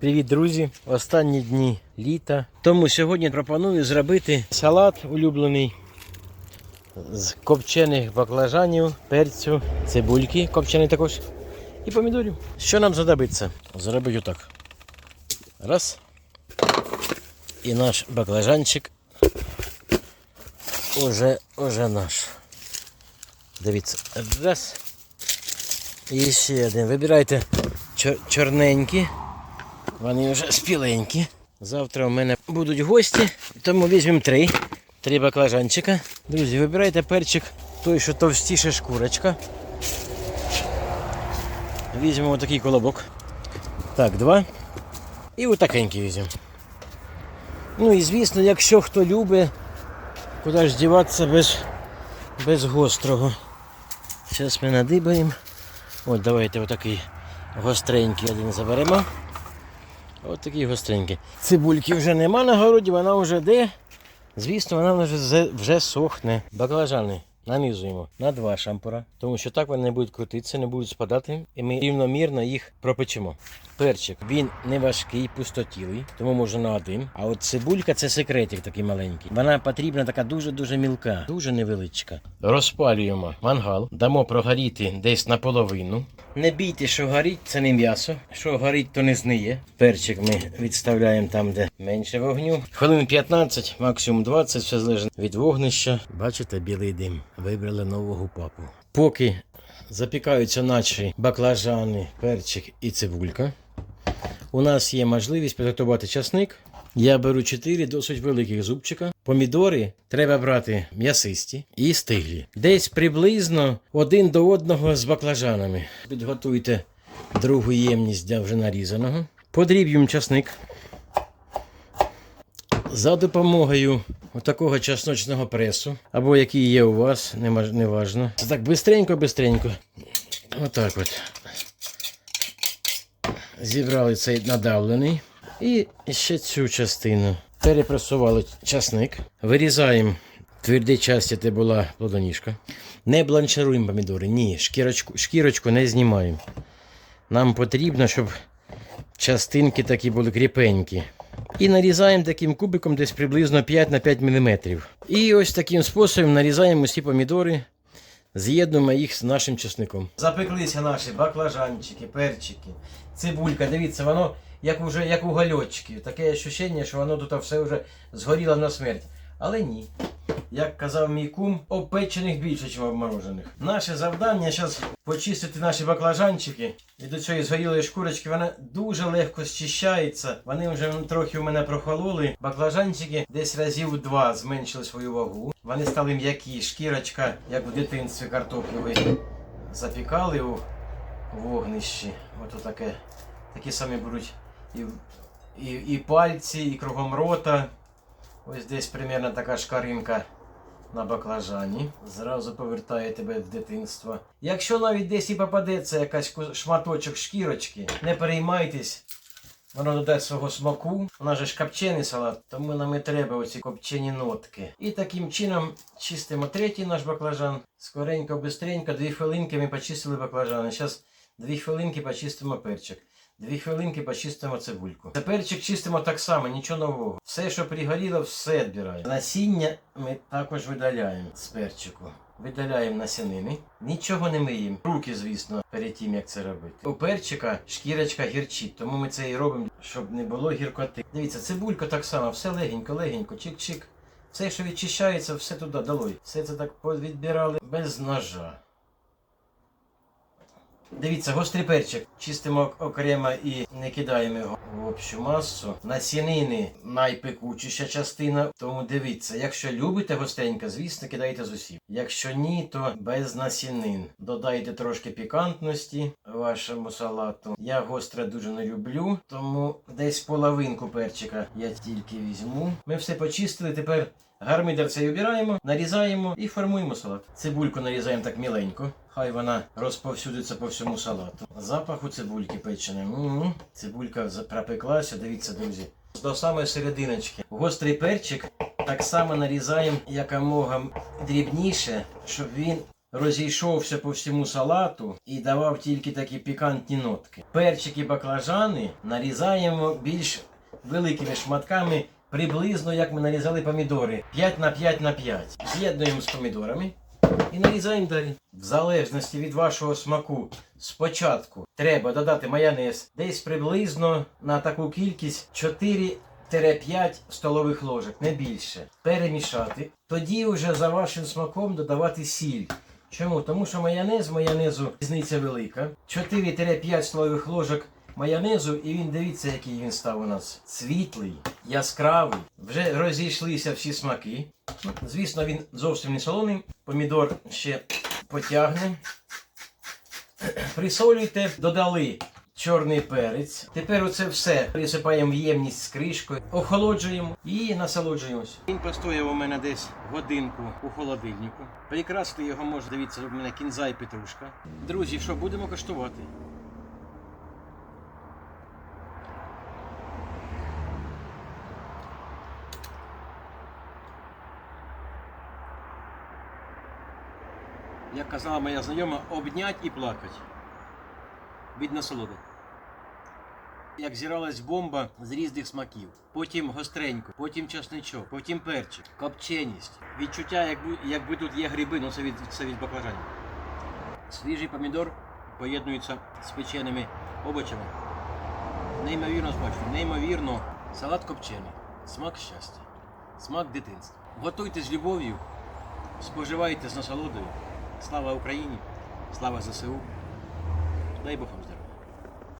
Привіт, друзі! Останні дні літа. Тому сьогодні пропоную зробити салат улюблений з копчених баклажанів, перцю, цибульки копчений також і помідорів. Що нам знадобиться? Зробити отак. Раз. І наш баклажанчик уже, уже наш. Дивіться. Раз. І ще один. Вибирайте чор- чорненькі. Вони вже спіленькі. Завтра у мене будуть гості, тому візьмемо три. Три баклажанчика. Друзі, вибирайте перчик, той, що товстіше шкурочка. Візьмемо отакий колобок. Так, два. І отакенький візьмемо. Ну і звісно, якщо хто любить, куди ж діватися без, без гострого. Зараз ми надибаємо. От давайте отакий гостренький один заберемо. От такі гостренькі. Цибульки вже нема на городі, вона вже де. Звісно, вона вже, вже сохне. Баклажани нанизуємо на два шампура, тому що так вони не будуть крутитися, не будуть спадати, і ми рівномірно їх пропечемо. Перчик, він не важкий, пустотілий, тому можна на один. А от цибулька це секретик такий маленький. Вона потрібна така дуже-дуже мілка, дуже невеличка. Розпалюємо мангал, дамо прогоріти десь наполовину. Не бійте, що горить, це не м'ясо. Що горить, то не зниє. Перчик ми відставляємо там, де менше вогню. Хвилин 15, максимум 20, все залежить від вогнища. Бачите, білий дим. Вибрали нового папу. Поки запікаються наші баклажани, перчик і цибулька. У нас є можливість підготувати часник. Я беру 4 досить великих зубчика. Помідори треба брати м'ясисті і стиглі. Десь приблизно один до одного з баклажанами. Підготуйте другу ємність для вже нарізаного. Подріб'ємо часник. За допомогою такого чесночного пресу, або який є у вас, неважно. Це так бистренько, бистренько. Отак от. Зібрали цей надавлений. І ще цю частину. Перепресували часник. Вирізаємо тверді часті, де була плодоніжка. Не бланшируємо помідори. Ні, шкірочку, шкірочку не знімаємо. Нам потрібно, щоб частинки такі були кріпенькі. І нарізаємо таким кубиком десь приблизно 5 на 5 мм. І ось таким способом нарізаємо усі помідори, з'єднуємо їх з нашим чесником. Запеклися наші баклажанчики, перчики, цибулька. Дивіться, воно як уже як угольочки. Таке відчуття, що воно тут все вже згоріло на смерть. Але ні. Як казав мій кум, обпечених більше, ніж обморожених. Наше завдання зараз почистити наші баклажанчики. І до цієї згорілої шкурочки вона дуже легко зчищається. Вони вже трохи у мене прохололи. Баклажанчики десь разів два зменшили свою вагу. Вони стали м'які, шкірочка, як в дитинстві картоплю запікали у вогнищі. Ото таке. Такі самі беруть і, і, і пальці, і кругом рота. Ось десь примерно така шкаринка на баклажані. Зразу повертає тебе в дитинство. Якщо навіть десь і попадеться якась шматочок шкірочки, не переймайтесь. Воно додасть свого смаку. Нас же ж копчений салат, тому нам і треба оці копчені нотки. І таким чином чистимо третій наш баклажан. Скоренько, бистренько, дві хвилинки ми почистили баклажани. Зараз дві хвилинки почистимо перчик. Дві хвилинки почистимо цибульку. Це перчик чистимо так само, нічого нового. Все, що пригоріло, все відбираємо. Насіння ми також видаляємо з перчику. Видаляємо насінини. Нічого не миємо. Руки, звісно, перед тим, як це робити. У перчика шкірочка гірчить, тому ми це і робимо, щоб не було гіркоти. Дивіться, цибулька так само, все легенько, легенько, чик-чик. Все, що відчищається, все туди долой. Все це так відбирали без ножа. Дивіться, гострий перчик. Чистимо окремо і не кидаємо його в общу масу. Насінини найпекучіша частина. Тому дивіться, якщо любите гостенько, звісно, кидайте з усім. Якщо ні, то без насінин. Додайте трошки пікантності вашому салату. Я гостре дуже не люблю, тому десь половинку перчика я тільки візьму. Ми все почистили. Тепер гармидер цей обираємо, нарізаємо і формуємо салат. Цибульку нарізаємо так міленько. Хай вона розповсюдиться по всьому салату. Запах у цибульки печеної. М-м. Цибулька пропеклася, дивіться, друзі. До самої серединочки. Гострий перчик так само нарізаємо якомога дрібніше, щоб він розійшовся по всьому салату і давав тільки такі пікантні нотки. Перчики баклажани нарізаємо більш великими шматками, приблизно як ми нарізали помідори. 5 на 5 на 5. З'єднуємо з помідорами і нарізаємо далі. В залежності від вашого смаку, спочатку треба додати майонез десь приблизно на таку кількість 4-5 столових ложок, не більше. Перемішати. Тоді вже за вашим смаком додавати сіль. Чому? Тому що майонез, майонезу різниця велика. 4-5 столових ложок майонезу, і він дивіться, який він став у нас. Світлий, яскравий. Вже розійшлися всі смаки. Звісно, він зовсім не солоний. Помідор ще потягне. Присолюйте, додали чорний перець. Тепер оце все присипаємо в ємність з кришкою, охолоджуємо і насолоджуємося. Він постояв у мене десь годинку у холодильнику. Прикрасити його може, дивіться, у мене кінза і петрушка. Друзі, що будемо коштувати? Як казала моя знайома, обнять і плакать. Від насолоди. Як зіралась бомба з різних смаків, потім гостренько, потім часничок, потім перчик, копченість, відчуття, якби, якби тут є гриби, ну це від, це від баклажанів. Свіжий помідор поєднується з печеними овочами. Неймовірно смачно, неймовірно. Салат копчений, смак щастя, смак дитинства. Готуйте з любов'ю, споживайте з насолодою. Слава Україні! Слава ЗСУ! Дай Бог вам!